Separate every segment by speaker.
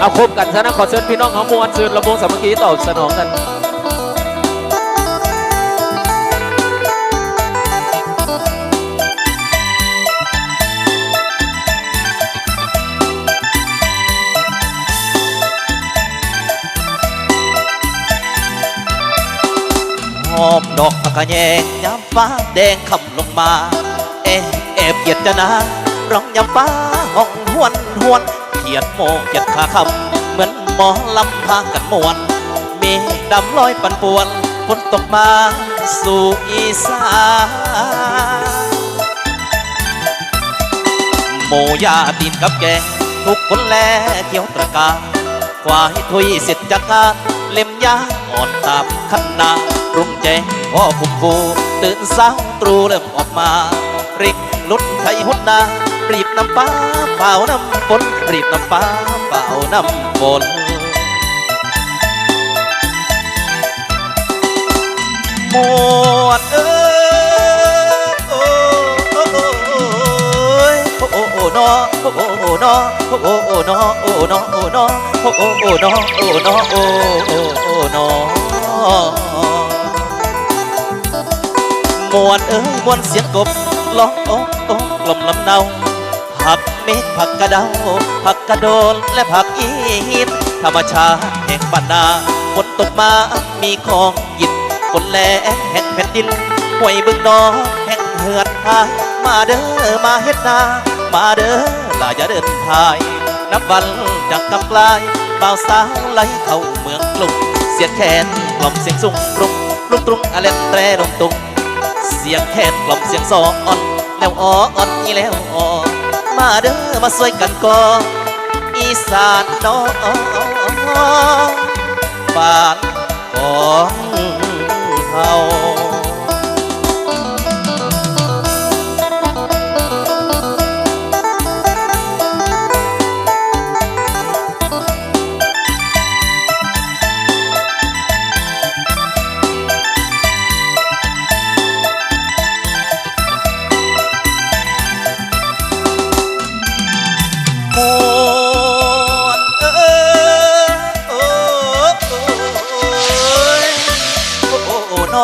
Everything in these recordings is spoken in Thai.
Speaker 1: เอาคบกันซะนะขอเชิญพี่น้องเขามวลซืนระวงสามัคคีต่อสนองกัน
Speaker 2: หอมดอกผักกะแยงยามฟ้าแดงคำลงมา เอะเอบเกียดจะนาร้องยามฟ้าห้องหวนหวน ขียดโมเขียดขาคำเหมือนหมอลำพากันมวนมีดำลอยปันป่วนฝนตกมาสู่อีสานหมูยาตีนกับแกง ทุกคนแลเที่ยวตระการควายทุยเสร็จจาการเล่มยาอ่อนตามขันนารุ่งแจงพ่อคุมฟูตื่นเช้าตรู่เริ่มออกมาริกลุดไทยหุดนา รีบน้ำป้าเปล่าน้ำฝนรีบน้ำป้าเปล่าน้ำฝนหมดเอ้ยโอ้โอ้โอ้โอ้โอ้โอ้นอโอ้โอ้โอ้นอโอ้โอ้โอ้นอโอ้นอโอ้นอโอ้โอ้โอ้นอโอ้นอโอ้โอ้โอ้นอมวนเอ้ยมวนเสียงกบร้องโอ้โอ้กลมลำเนา ผักเมฆผักกระเดาผักกระโดนและผักอีหินธรรมชาติแห่งบ้านนาฝนตกมามีของกินคนแลแห่งแผ่นดินห่วยบึงนองแห่งเหือดหายมาเด้อมาเฮ็ดนา มาเด้อลาอย่าเดินพาย นับวันจากกำกลายบ่าวสาวไหลเข้าเมืองกรุงเสียงแคนกล่อมเสียงสุ่งปรุงปรุงตรุงอะเลนแตรลงตุงเสียงแคนกล่อมเสียงซออ่อนแล้วอ้ออ่อนอีแล้วอ้อ มาเด้อมาสวยกันก่ออีสานน้องบ้านของเฮา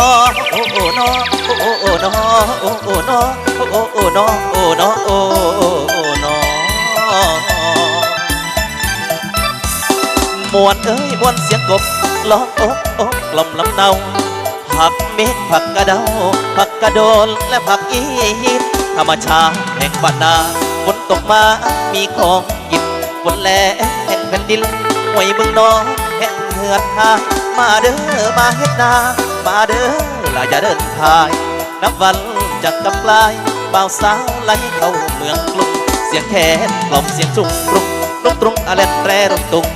Speaker 2: โอ้โอ้นอโอ้โอ้โอ้นอโอ้โอ้นอโอ้โอ้โอ้นอโอ้นอโอ้โอ้โอ้นอมวนเอ้ยมวนเสียงกบร้องโอ้โอ้กลมลำเนาผักเม็ดผักกระเดาผักกระโดนและผักอีหินธรรมชาติแห่งบ้านนาฝนตกมามีของกินฝนแลแห่งแผ่นดินห่วยบึงนอแห่งเหือดหา มาเด้อมาเฮ็ดนา มาเด้อลาอย่าเดินทายนับวันจากกำปลายบ่าวสาวไหลเข้าเมืองกรุงเสียงแคนกล่อมเสียงสุ่งปรุงลุกตรงอะเลนแตรลงตุง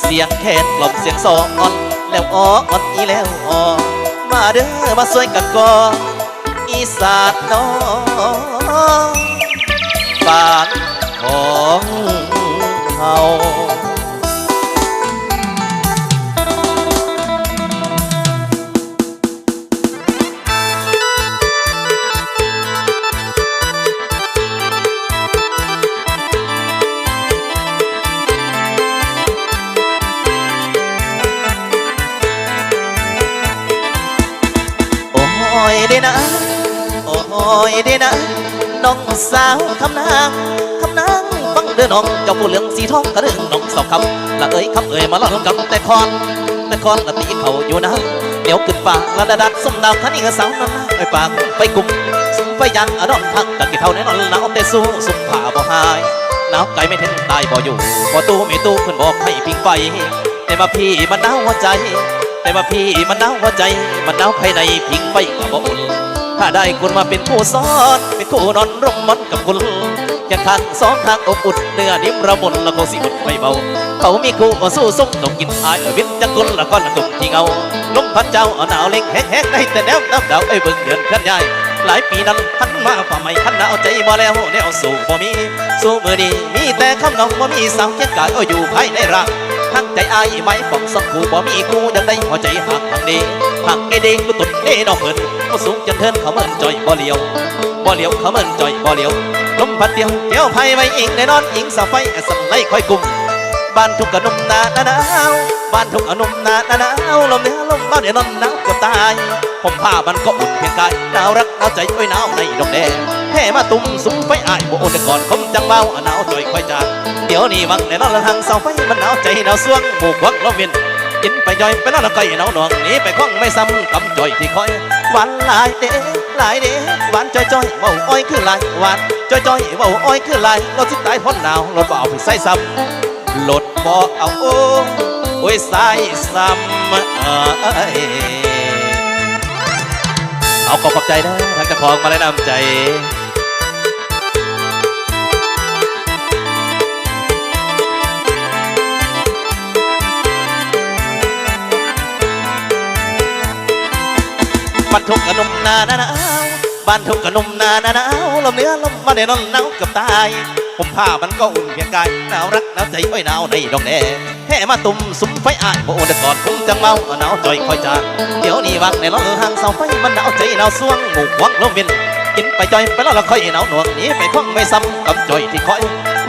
Speaker 2: เสียงแคนกล่อมเสียงซออ่อนแล้วอ้ออ่อนอีแล้วอ้อมาเด้อมาสวยกันกออีสานน้องบ้านของเฮา สาวคำนางคำนางฟังเด้อน้องเจ้าผู้เหลืองสีทองกระเรื่องน้องสอบคำละเอ้ยคำเอ้ยมาล่อนกับแต่คอนแต่คอนละตีเขาอยู่นะเดี๋ยวขึ้นฟ้าละดาดัดสมดาวท่านี่ก็สาวนั่นไอ้ปากไปกุ่มสุมไปยันอะนอนพักตะกี้เท่าแน่นอนหนาวแต่สู้สุมผ่าบ่หายหนาวไกลไม่เห็นตายบ่อยู่พอตู้ไม่ตู้เพิ่นบอกให้พิงไฟแต่มาพี่มันหนาวหัวใจ แต่ว่าพี่มันหนาวหัวใจ มันหนาวภายในพิงไฟก็บ่อุ่น ถ้าได้คุณมาเป็นคู่ซ้อนเป็นคู่นอนร่มมันกับคุณอย่างทางสองทางอบอุ่นเนื้อนิ่มระมนและคงสิอุ่นไม่เบาเขามีคู่ก็สู้ส่งต้องกินอายเอวินจักกุลละก้อนละตุ่มที่เงาลมพัดเจ้าเอาหนาวเล็งแห้งๆได้แต่แนวน้ำดาวไอ้เบิ่งเดือนเคลื่อนย้ายหลายปีนั้นทันมาฝ่าไม่ทันหนาวใจบ่แล้วแนวสู่บ่มี สู้มือดีมีแต่คำนองบ่มีสาวเคียงกายเอาอยู่ภายในร่างทั้งใจอายไม่ฟองสักคู่บ่มีคู่ยังได้หัวใจหักทางนี้หักไอ้เด้งก็ตุดเด้นอกเหิน ก็สูงจนเทินเขาเหมือนจ่อยบ่เลียวบ่เลียวเขาเหมือนจ่อยบ่เลียวลมพัดเดียวเจียวไพ่ไว้อิงแน่นอนอิงสาวไฟสั่นไล่คอยกุมบ้านทุกกระนมนาหนาวบ้านทุกกระนมนาหนาวลมเหนือลมบ้านเดี๋ยนอนหนาวเกือบตายผมผ้ามันก็อุ่นเพียงกายหนาวรักหนาวใจโอ้ยหนาวในดอกแดงแห่มาตุ่มสุมไฟอายบ่โอนแต่ก่อนคมจังเบาหนาวจ่อยค่อยจางเดี๋ยวนี้วังในนอนละหังเสาไฟมันหนาวใจหนาวสวงหมูกวักละเวียนกินไปย่อยไปนอนละก้หนาวหน่วงหนีไปคล้องไม่ซ้ำกำจ่อยที่คอย หวานหลายเด้หลายเด้หวานจ้อยจ้อยเบาอ้อยคือหลายหวานจ้อยจ้อยเบาอ้อยคือหลายเราสิตายพ้นหนาวเราบ่เอาไปใส่ซ้ำลดบ่เอาโอ้โอ้ยสายซ้ำเอ้ยเอาขอบใจนะทางจะคลองมาแนะนำใจ บ้านทุกกะนมนาหนาวบ้านทุกกะนมนาหนาวลมเหนื้อลมมาเดนอนหนาวกับตายผมผ้ามันก็อุ่นเพียงกายหนาวรักหนาวใจโอ้ยหนาวในดอกแดงแห่มาตุ่มสุมไฟอายบ่โอนแต่ก่อนคงจังเมาหนาวจ่อยคอยจางเดี๋ยวนี้วังในร้อนห่างเสาไฟมันหนาวใจหนาวสวงหมูกวังลมวินกินไปจ่อยไปแล้วละค่อยหนาวหน่วงนีไปคล้องไม่ซ้ำกับจ่อยที่คอย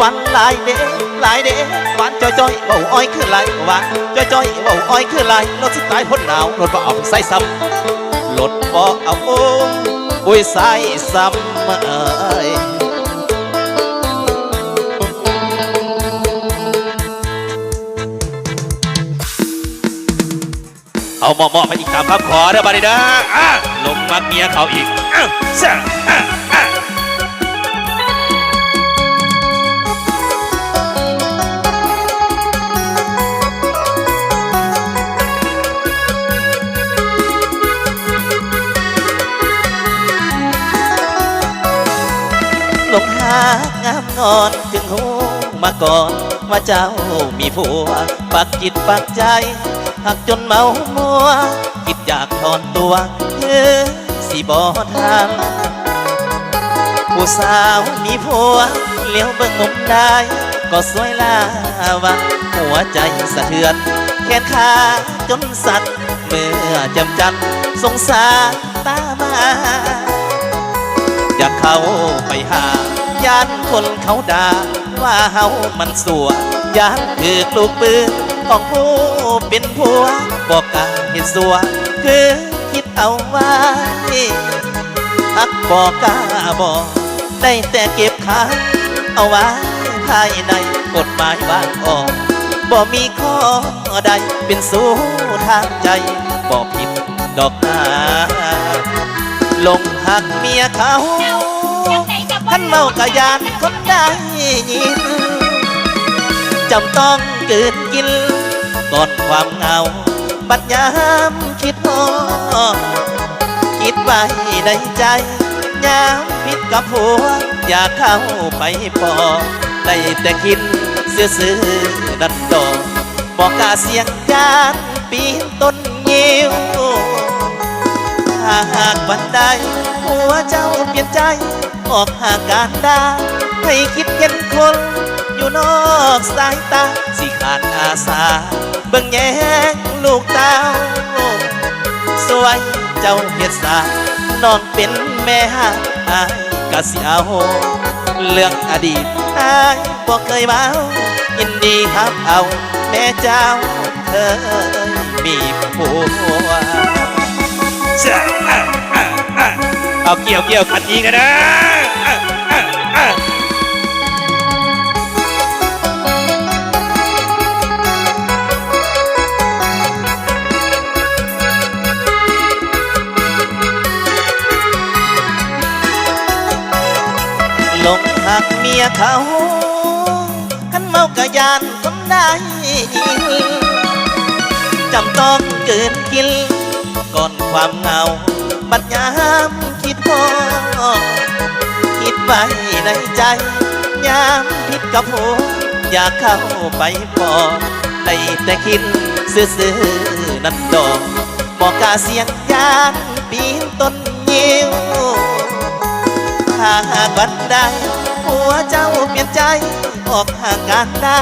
Speaker 2: วันหลายเด้หลายเด้หวานจ่อยจ่อยเบาอ้อยคือหลายหวานจ่อยจ่อยเบาอ้อยคือหลายรถสิตายพ้นหนาวรถบ่เอาไปใส่ซ้ำ ลดปอกเอาโอ้อุ้ยสายซ้ำเอ้ยเอาหมอมอไปอีกตามคำขอเด้อบัดนี้เด้ออะลงมักเมียเขาอีกอะเสียอะอะางามงอนจึงหูมาก่อนว่าเจ้ามีผัว ปักจิตปักใจหักจนเมามัวคิดอยากถอนตัวเออสิบอทางผู้สาวมีผัวเลี้ยวเบิ่งมุมได้ ก็สวยลาวังหัวใจสะเทือน แขนขาจนสั่นเมื่อจำจันสงสารตามา อยากเข้าไปหา ยานคนเขาด่าว่าเฮามันสัวยานคือลูกปืนของผู้เป็นผัวบอกกล้าเห็นสัวคือคิดเอาไว้ฮักบอกก้าบอกได้แต่เก็บค้างเอาไว้ภายในกฎหมายบางออกบ่มีข้อใดเป็นสู้ทางใจบ่ผิดดอกนาลงหักเมียเขา ท่านเมากะยานคนได้ยินจำต้องเกินกินก่อนความเหงา บัดยามคิดพอคิดไว้ในใจยามผิดกับผัว อยากเข้าไปพอได้แต่คิดซื่อๆดันดอกบอกกาเสียงยานปีนต้นงิ้วหากวันใด หัวเจ้าเปลี่ยนใจ ออกหาการด้ให้คิดเห็นคน อยู่นอกสายตา สิขาดอาสา เบิ่งแยงลูกเต้า สวยเจ้าเฮ็ดสาน้องเป็นแม่หาอายกะสิเอาเรื่องอดีตอายบอกเคยเมายินดีครับเอาแม่เจ้าเคยมีผัว
Speaker 3: เจ้า เอาเกี่ยวเกี่ยวขัดยิงกันนะ
Speaker 2: หลงหักเมียเขาขันเมากะยานคนได้ยินจำต้องเกินกินก่อนความเหงา บัดยามคิดพอคิดไว้ในใจ ยามผิดกับหัวอยากเข้าไปพอได้แต่คิดซื่อๆนั่นดอกบอกกาเสียงยานปีนต้นยิ้วหากวันใดหัวเจ้าเปลี่ยนใจ ออกห่างกันได้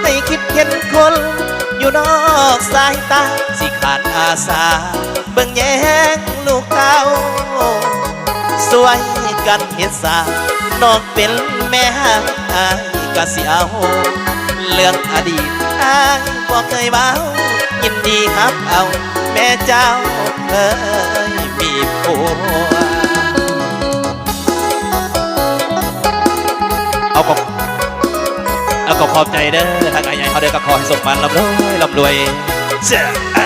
Speaker 2: ให้คิดเห็นคน อยู่นอกสายตา สิขาดอาสา เบิ่งแยง ลูกเต้าสวยกันเห็นสานอกเป็นแม่หางอายก็สิเอาเรื่องอดีตอ้ายบอกเคยเว้ายินดีครับเอา แม่เจ้าเอ้ยมีผัว
Speaker 1: เอาก็เอาก็ขอบใจเด้อทางไอ้ใหญ่เขาเด้อก็ขอให้สมมันลำรวยลำรวย
Speaker 3: จะอะ